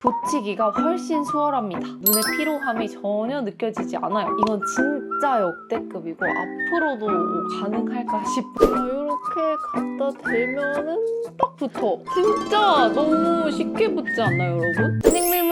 붙이기가 훨씬 수월합니다. 눈의 피로함이 전혀 느껴지지 않아요. 이건 진짜 역대급이고 앞으로도 가능할까 싶어요. 이렇게 갖다 대면은 딱 붙어. 진짜 너무 쉽게 붙지 않나요, 여러분?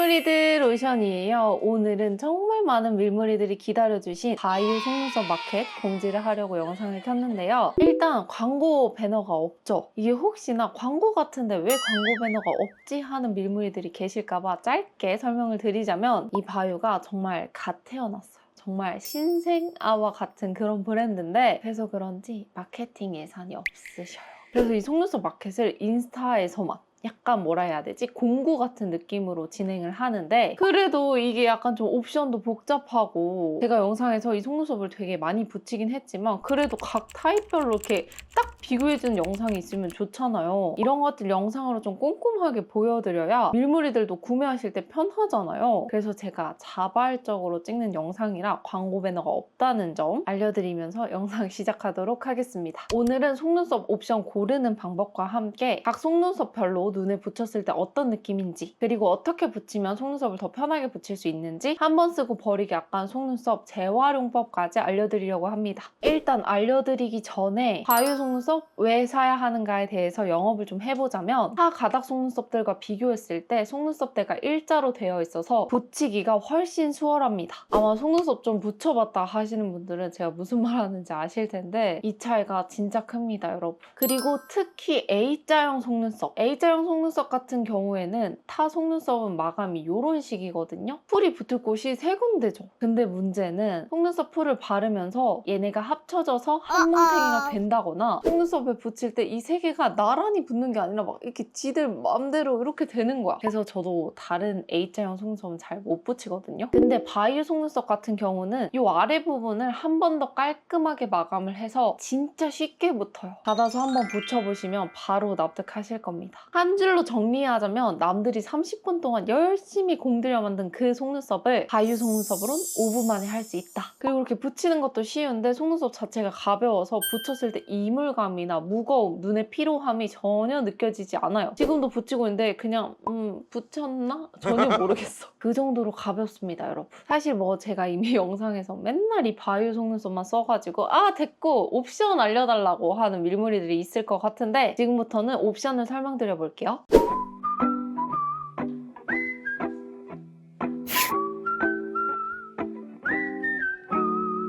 밀무리들 로션이에요. 오늘은 정말 많은 밀무리들이 기다려주신 바이오 속눈썹 마켓 공지를 하려고 영상을 켰는데요. 일단 광고 배너가 없죠. 이게 혹시나 광고 같은데 왜 광고 배너가 없지 하는 밀무리들이 계실까봐 짧게 설명을 드리자면 이 바이오가 정말 갓 태어났어요. 정말 신생아와 같은 그런 브랜드인데 그래서 그런지 마케팅 예산이 없으셔요. 그래서 이 속눈썹 마켓을 인스타에서만 약간 뭐라 해야 되지? 공구 같은 느낌으로 진행을 하는데 그래도 이게 약간 좀 옵션도 복잡하고 제가 영상에서 이 속눈썹을 되게 많이 붙이긴 했지만 그래도 각 타입별로 이렇게 딱 비교해주는 영상이 있으면 좋잖아요. 이런 것들 영상으로 좀 꼼꼼하게 보여드려야 밀무리들도 구매하실 때 편하잖아요. 그래서 제가 자발적으로 찍는 영상이라 광고 배너가 없다는 점 알려드리면서 영상 시작하도록 하겠습니다. 오늘은 속눈썹 옵션 고르는 방법과 함께 각 속눈썹별로 눈에 붙였을 때 어떤 느낌인지 그리고 어떻게 붙이면 속눈썹을 더 편하게 붙일 수 있는지 한 번 쓰고 버리기 약간 속눈썹 재활용법까지 알려드리려고 합니다. 일단 알려드리기 전에 바이오 속눈썹 왜 사야 하는가에 대해서 영업을 좀 해보자면 타 가닥 속눈썹들과 비교했을 때 속눈썹대가 일자로 되어 있어서 붙이기가 훨씬 수월합니다. 아마 속눈썹 좀 붙여봤다 하시는 분들은 제가 무슨 말 하는지 아실 텐데 이 차이가 진짜 큽니다, 여러분. 그리고 특히 A자형 속눈썹, A자형 속눈썹 같은 경우에는 타 속눈썹은 마감이 이런 식이거든요. 풀이 붙을 곳이 세 군데죠. 근데 문제는 속눈썹 풀을 바르면서 얘네가 합쳐져서 한 뭉탱이가 된다거나 속눈썹에 붙일 때 이 세 개가 나란히 붙는 게 아니라 막 이렇게 지들 마음대로 이렇게 되는 거야. 그래서 저도 다른 A자형 속눈썹은 잘 못 붙이거든요. 근데 바이오 속눈썹 같은 경우는 이 아래 부분을 한 번 더 깔끔하게 마감을 해서 진짜 쉽게 붙어요. 받아서 한번 붙여보시면 바로 납득하실 겁니다. 한 줄로 정리하자면 남들이 30분 동안 열심히 공들여 만든 그 속눈썹을 바이오 속눈썹으로는 5분 만에 할 수 있다. 그리고 이렇게 붙이는 것도 쉬운데 속눈썹 자체가 가벼워서 붙였을 때 이물감이나 무거움, 눈의 피로함이 전혀 느껴지지 않아요. 지금도 붙이고 있는데 그냥 음 붙였나? 전혀 모르겠어. 그 정도로 가볍습니다, 여러분. 사실 뭐 제가 이미 영상에서 맨날 이 바이오 속눈썹만 써가지고 아 됐고 옵션 알려달라고 하는 밀무리들이 있을 것 같은데 지금부터는 옵션을 설명드려 볼게요.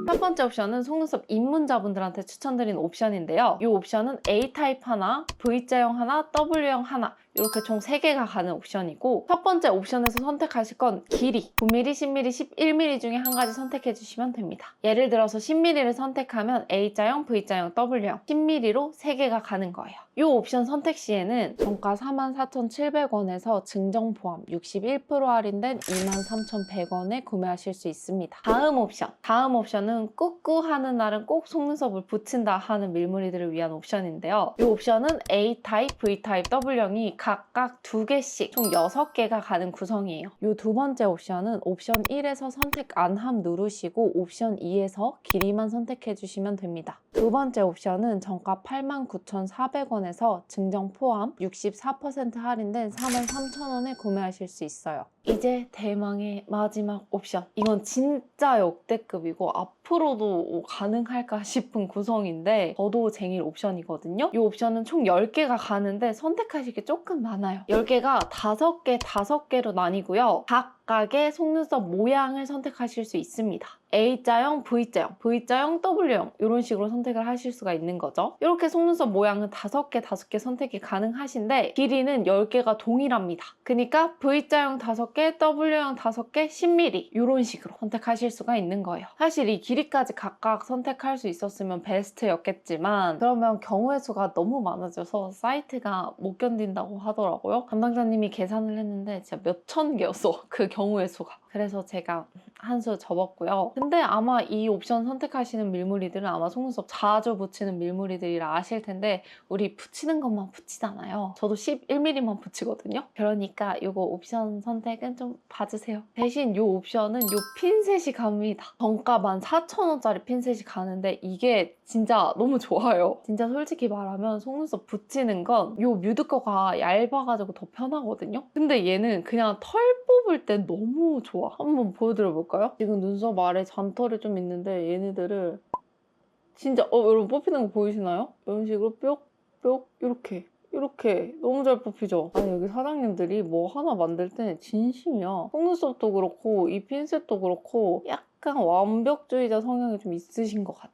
첫 번째 옵션은 속눈썹 입문자분들한테 추천드리는 옵션인데요. 이 옵션은 A타입 하나, V자형 하나, W형 하나 이렇게 총 3개가 가는 옵션이고 첫 번째 옵션에서 선택하실 건 길이 9mm, 10mm, 11mm 중에 한 가지 선택해 주시면 됩니다. 예를 들어서 10mm를 선택하면 A자형, V자형, W형 10mm로 3개가 가는 거예요. 이 옵션 선택 시에는 정가 44,700원에서 증정 포함 61% 할인된 23,100원에 구매하실 수 있습니다. 다음 옵션. 다음 옵션은 꾹꾹 하는 날은 꼭 속눈썹을 붙인다 하는 밀무리들을 위한 옵션인데요. 이 옵션은 A타입, V타입, W형이 각각 두 개씩 총 6개가 가는 구성이에요. 이 두 번째 옵션은 옵션 1에서 선택 안함 누르시고 옵션 2에서 길이만 선택해 주시면 됩니다. 두 번째 옵션은 정가 89,400원에서 증정 포함 64% 할인된 43,000원에 구매하실 수 있어요. 이제 대망의 마지막 옵션. 이건 진짜 역대급이고 앞으로도 가능할까 싶은 구성인데 저도 쟁일 옵션이거든요. 이 옵션은 총 10개가 가는데 선택하실 게 조금 많아요. 10개가 5개, 5개로 나뉘고요. 각 각의 속눈썹 모양을 선택하실 수 있습니다. A자형, V자형, V자형, W형 이런 식으로 선택을 하실 수가 있는 거죠. 이렇게 속눈썹 모양은 5개, 5개 선택이 가능하신데 길이는 10개가 동일합니다. 그러니까 V자형 5개, W형 5개, 10mm 이런 식으로 선택하실 수가 있는 거예요. 사실 이 길이까지 각각 선택할 수 있었으면 베스트였겠지만 그러면 경우의 수가 너무 많아져서 사이트가 못 견딘다고 하더라고요. 담당자님이 계산을 했는데 진짜 몇천 개였어 그 경우의 수가. 그래서 제가 한 수 접었고요. 근데 아마 이 옵션 선택하시는 밀무리들은 아마 속눈썹 자주 붙이는 밀무리들이라 아실 텐데 우리 붙이는 것만 붙이잖아요. 저도 11mm만 붙이거든요. 그러니까 이거 옵션 선택은 좀 봐주세요. 대신 이 옵션은 이 핀셋이 갑니다. 정가 14,000원짜리 핀셋이 가는데 이게 진짜 너무 좋아요. 진짜 솔직히 말하면 속눈썹 붙이는 건 이 뮤드 거가 얇아가지고 더 편하거든요. 근데 얘는 그냥 털 뽑을 때 너무 좋아. 한번 보여드려 볼 까요? 지금 눈썹 아래 잔털이 좀 있는데 얘네들을 진짜 어 여러분 뽑히는 거 보이시나요? 이런 식으로 뾱뾱 이렇게 이렇게 너무 잘 뽑히죠? 아니 여기 사장님들이 뭐 하나 만들 때 진심이야. 속눈썹도 그렇고 이 핀셋도 그렇고 약간 완벽주의자 성향이 좀 있으신 것 같아.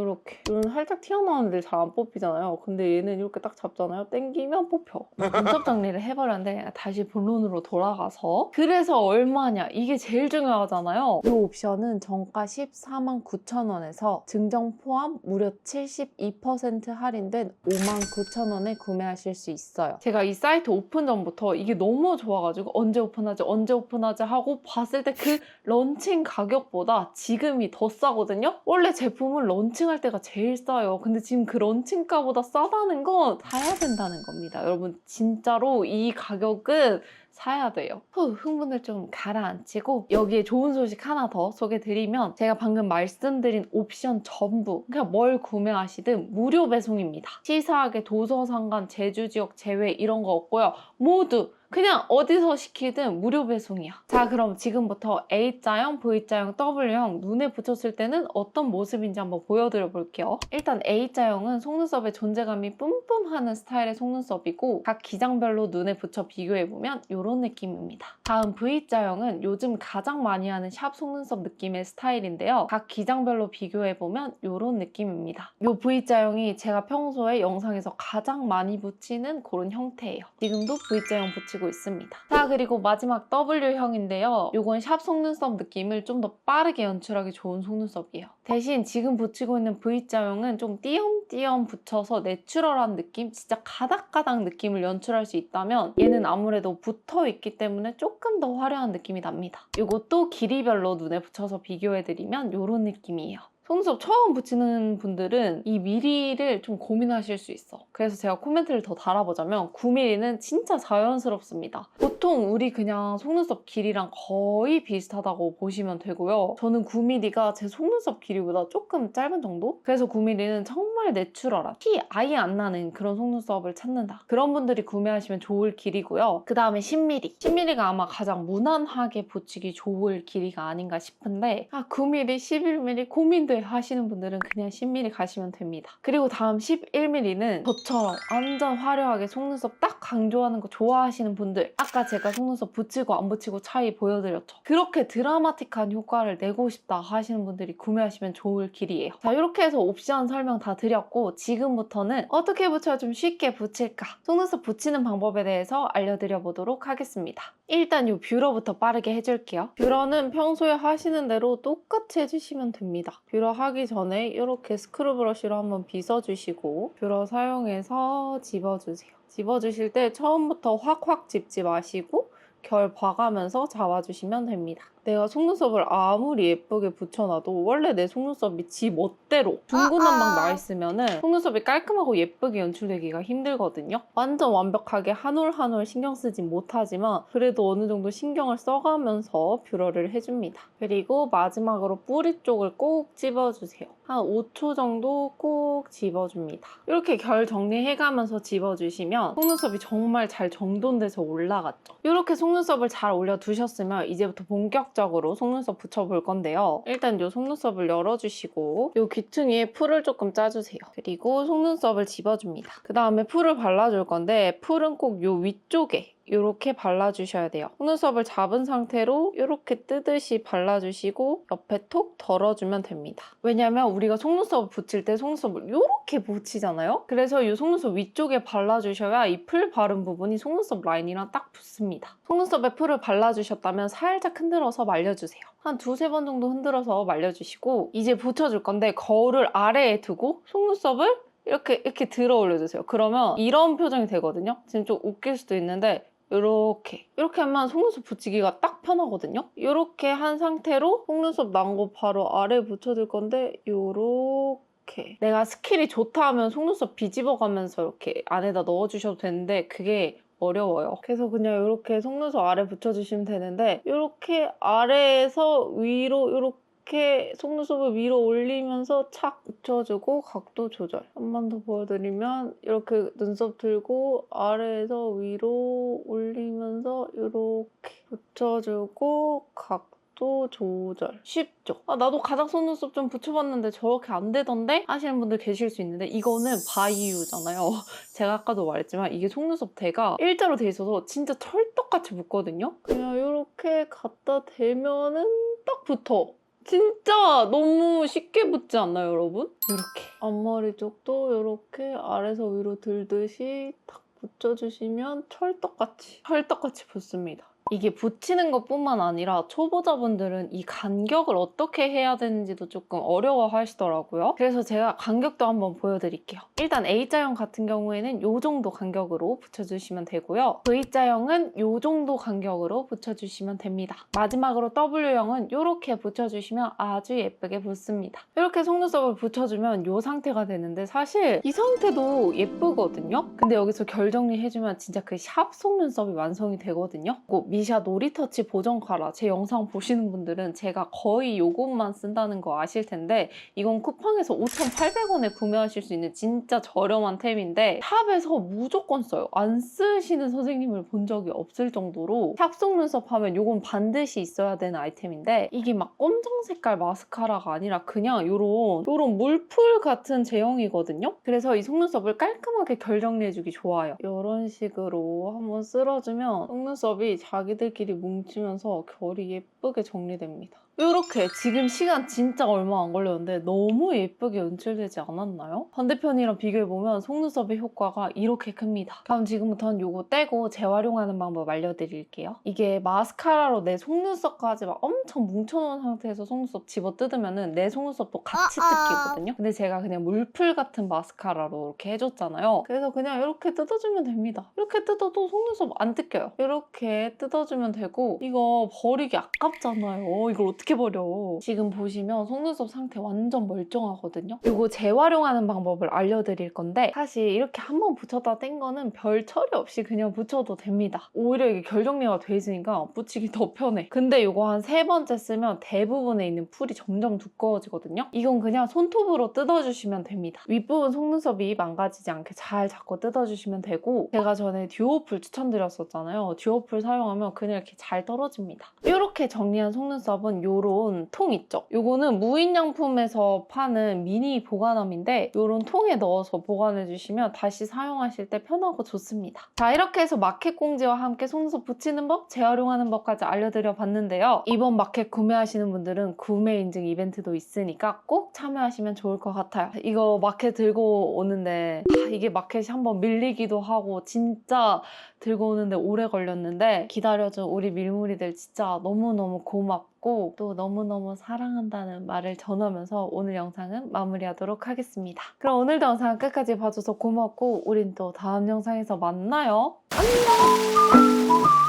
이렇게 이런 살짝 튀어나오는 데를 잘안 뽑히잖아요. 근데 얘는 이렇게 딱 잡잖아요. 땡기면 뽑혀. 눈썹 정리를 해버렸는데 다시 본론으로 돌아가서 그래서 얼마냐 이게 제일 중요하잖아요. 이 옵션은 정가 14만 9천 원에서 증정 포함 무려 72% 할인된 5만 9천 원에 구매하실 수 있어요. 제가 이 사이트 오픈 전부터 이게 너무 좋아가지고 언제 오픈하지 언제 오픈하지 하고 봤을 때 그 런칭 가격보다 지금이 더 싸거든요. 원래 제품은 런칭 할 때가 제일 싸요. 근데 지금 그 런칭가보다 싸다는 건 사야 된다는 겁니다. 여러분 진짜로 이 가격은 사야 돼요. 후, 흥분을 좀 가라앉히고 여기에 좋은 소식 하나 더 소개드리면 제가 방금 말씀드린 옵션 전부 그냥 뭘 구매하시든 무료 배송입니다. 시사하게 도서상관 제주 지역 제외 이런 거 없고요. 모두 그냥 어디서 시키든 무료 배송이야. 자, 그럼 지금부터 A자형, V자형, W형 눈에 붙였을 때는 어떤 모습인지 한번 보여드려 볼게요. 일단 A자형은 속눈썹의 존재감이 뿜뿜하는 스타일의 속눈썹이고 각 기장별로 눈에 붙여 비교해보면 이런 느낌입니다. 다음 V자형은 요즘 가장 많이 하는 샵 속눈썹 느낌의 스타일인데요. 각 기장별로 비교해보면 이런 느낌입니다. 이 V자형이 제가 평소에 영상에서 가장 많이 붙이는 그런 형태예요. 지금도 V자형 붙이 고 있습니다. 자 그리고 마지막 W형인데요. 이건 샵 속눈썹 느낌을 좀 더 빠르게 연출하기 좋은 속눈썹이에요. 대신 지금 붙이고 있는 V자형은 좀 띄엄띄엄 붙여서 내추럴한 느낌, 진짜 가닥가닥 느낌을 연출할 수 있다면 얘는 아무래도 붙어 있기 때문에 조금 더 화려한 느낌이 납니다. 이것도 길이별로 눈에 붙여서 비교해드리면 이런 느낌이에요. 속눈썹 처음 붙이는 분들은 이 미리를 좀 고민하실 수 있어. 그래서 제가 코멘트를 더 달아보자면 9mm는 진짜 자연스럽습니다. 보통 우리 그냥 속눈썹 길이랑 거의 비슷하다고 보시면 되고요. 저는 9mm가 제 속눈썹 길이보다 조금 짧은 정도? 그래서 9mm는 정말 내추럴한 티 아예 안 나는 그런 속눈썹을 찾는다. 그런 분들이 구매하시면 좋을 길이고요. 그 다음에 10mm. 10mm가 아마 가장 무난하게 붙이기 좋을 길이가 아닌가 싶은데 아 9mm, 11mm 고민돼 하시는 분들은 그냥 10mm 가시면 됩니다. 그리고 다음 11mm는 저처럼 완전 화려하게 속눈썹 딱 강조하는 거 좋아하시는 분들 아까 제가 속눈썹 붙이고 안 붙이고 차이 보여드렸죠. 그렇게 드라마틱한 효과를 내고 싶다 하시는 분들이 구매하시면 좋을 길이에요. 자 이렇게 해서 옵션 설명 다 드렸고 지금부터는 어떻게 붙여야 좀 쉽게 붙일까 속눈썹 붙이는 방법에 대해서 알려드려 보도록 하겠습니다. 일단 이 뷰러부터 빠르게 해줄게요. 뷰러는 평소에 하시는 대로 똑같이 해주시면 됩니다. 뷰러 하기 전에 이렇게 스크루 브러쉬로 한번 빗어주시고 뷰러 사용해서 집어주세요. 집어주실 때 처음부터 확확 집지 마시고 결 봐가면서 잡아주시면 됩니다. 내가 속눈썹을 아무리 예쁘게 붙여놔도 원래 내 속눈썹이 지 멋대로 중구난방 나 있으면은 속눈썹이 깔끔하고 예쁘게 연출되기가 힘들거든요. 완전 완벽하게 한 올 한 올 신경 쓰진 못하지만 그래도 어느 정도 신경을 써가면서 뷰러를 해줍니다. 그리고 마지막으로 뿌리 쪽을 꼭 집어주세요. 한 5초 정도 꼭 집어줍니다. 이렇게 결 정리해가면서 집어주시면 속눈썹이 정말 잘 정돈돼서 올라갔죠. 이렇게 속눈썹을 잘 올려두셨으면 이제부터 본격 적으로 속눈썹 붙여볼 건데요. 일단 이 속눈썹을 열어주시고 이 귀퉁이에 풀을 조금 짜주세요. 그리고 속눈썹을 집어줍니다. 그 다음에 풀을 발라줄 건데 풀은 꼭이 위쪽에 이렇게 발라주셔야 돼요. 속눈썹을 잡은 상태로 이렇게 뜨듯이 발라주시고 옆에 톡 덜어주면 됩니다. 왜냐면 우리가 속눈썹을 붙일 때 속눈썹을 이렇게 붙이잖아요? 그래서 이 속눈썹 위쪽에 발라주셔야 이 풀 바른 부분이 속눈썹 라인이랑 딱 붙습니다. 속눈썹에 풀을 발라주셨다면 살짝 흔들어서 말려주세요. 한 두세 번 정도 흔들어서 말려주시고 이제 붙여줄 건데 거울을 아래에 두고 속눈썹을 이렇게 이렇게 들어 올려주세요. 그러면 이런 표정이 되거든요. 지금 좀 웃길 수도 있는데 이렇게 이렇게 하면 속눈썹 붙이기가 딱 편하거든요. 이렇게 한 상태로 속눈썹 난 거 바로 아래 붙여줄 건데 요렇게 내가 스킬이 좋다 하면 속눈썹 비집어가면서 이렇게 안에다 넣어주셔도 되는데 그게 어려워요. 그래서 그냥 이렇게 속눈썹 아래 붙여주시면 되는데 이렇게 아래에서 위로 이렇게 이렇게 속눈썹을 위로 올리면서 착 붙여주고 각도 조절. 한 번 더 보여드리면 이렇게 눈썹 들고 아래에서 위로 올리면서 이렇게 붙여주고 각도 조절. 쉽죠? 아, 나도 가닥 속눈썹 좀 붙여봤는데 저렇게 안 되던데? 하시는 분들 계실 수 있는데 이거는 바이유잖아요. 제가 아까도 말했지만 이게 속눈썹 대가 일자로 돼 있어서 진짜 찰떡같이 붙거든요? 그냥 이렇게 갖다 대면은 딱 붙어. 진짜 너무 쉽게 붙지 않나요, 여러분? 이렇게 앞머리 쪽도 이렇게 아래서 위로 들듯이 탁 붙여주시면 철떡같이 철떡같이 붙습니다. 이게 붙이는 것뿐만 아니라 초보자분들은 이 간격을 어떻게 해야 되는지도 조금 어려워 하시더라고요. 그래서 제가 간격도 한번 보여드릴게요. 일단 A자형 같은 경우에는 이 정도 간격으로 붙여주시면 되고요. V자형은 이 정도 간격으로 붙여주시면 됩니다. 마지막으로 W형은 이렇게 붙여주시면 아주 예쁘게 붙습니다. 이렇게 속눈썹을 붙여주면 이 상태가 되는데 사실 이 상태도 예쁘거든요. 근데 여기서 결 정리해주면 진짜 그 샵 속눈썹이 완성이 되거든요. 꼭 미샤 노리터치 보정 카라 제 영상 보시는 분들은 제가 거의 요것만 쓴다는 거 아실 텐데 이건 쿠팡에서 5,800원에 구매하실 수 있는 진짜 저렴한 템인데 샵에서 무조건 써요. 안 쓰시는 선생님을 본 적이 없을 정도로 샵 속 눈썹 하면 요건 반드시 있어야 되는 아이템인데 이게 막 검정 색깔 마스카라가 아니라 그냥 요런 요런 물풀 같은 제형이거든요. 그래서 이 속눈썹을 깔끔하게 결 정리해주기 좋아요. 이런 식으로 한번 쓸어주면 속눈썹이 자기 들끼리 뭉치면서 결이 예쁘게 정리됩니다. 이렇게 지금 시간 진짜 얼마 안 걸렸는데 너무 예쁘게 연출되지 않았나요? 반대편이랑 비교해보면 속눈썹의 효과가 이렇게 큽니다. 그럼 지금부터는 이거 떼고 재활용하는 방법 알려드릴게요. 이게 마스카라로 내 속눈썹까지 막 엄청 뭉쳐놓은 상태에서 속눈썹 집어 뜯으면 내 속눈썹도 같이 뜯기거든요. 근데 제가 그냥 물풀 같은 마스카라로 이렇게 해줬잖아요. 그래서 그냥 이렇게 뜯어주면 됩니다. 이렇게 뜯어도 속눈썹 안 뜯겨요. 이렇게 뜯어주면 되고 이거 버리기 아깝잖아요. 이걸 어떻게 버려. 지금 보시면 속눈썹 상태 완전 멀쩡하거든요. 이거 재활용하는 방법을 알려드릴 건데 사실 이렇게 한번 붙였다 뗀 거는 별 처리 없이 그냥 붙여도 됩니다. 오히려 이게 결 정리가 돼 있으니까 붙이기 더 편해. 근데 이거 한 세 번째 쓰면 대부분에 있는 풀이 점점 두꺼워지거든요. 이건 그냥 손톱으로 뜯어주시면 됩니다. 윗부분 속눈썹이 망가지지 않게 잘 잡고 뜯어주시면 되고 제가 전에 듀오풀 추천드렸었잖아요. 듀오풀 사용하면 그냥 이렇게 잘 떨어집니다. 이렇게 정리한 속눈썹은 요런 통 있죠? 요거는 무인양품에서 파는 미니 보관함인데 요런 통에 넣어서 보관해주시면 다시 사용하실 때 편하고 좋습니다. 자 이렇게 해서 마켓 공지와 함께 속눈썹 붙이는 법, 재활용하는 법까지 알려드려 봤는데요. 이번 마켓 구매하시는 분들은 구매 인증 이벤트도 있으니까 꼭 참여하시면 좋을 것 같아요. 이거 마켓 들고 오는데 아, 이게 마켓이 한번 밀리기도 하고 진짜 들고 오는데 오래 걸렸는데 기다려준 우리 밀무리들 진짜 너무너무 고맙 고 또 너무너무 사랑한다는 말을 전하면서 오늘 영상은 마무리하도록 하겠습니다. 그럼 오늘도 영상 끝까지 봐줘서 고맙고 우린 또 다음 영상에서 만나요. 안녕!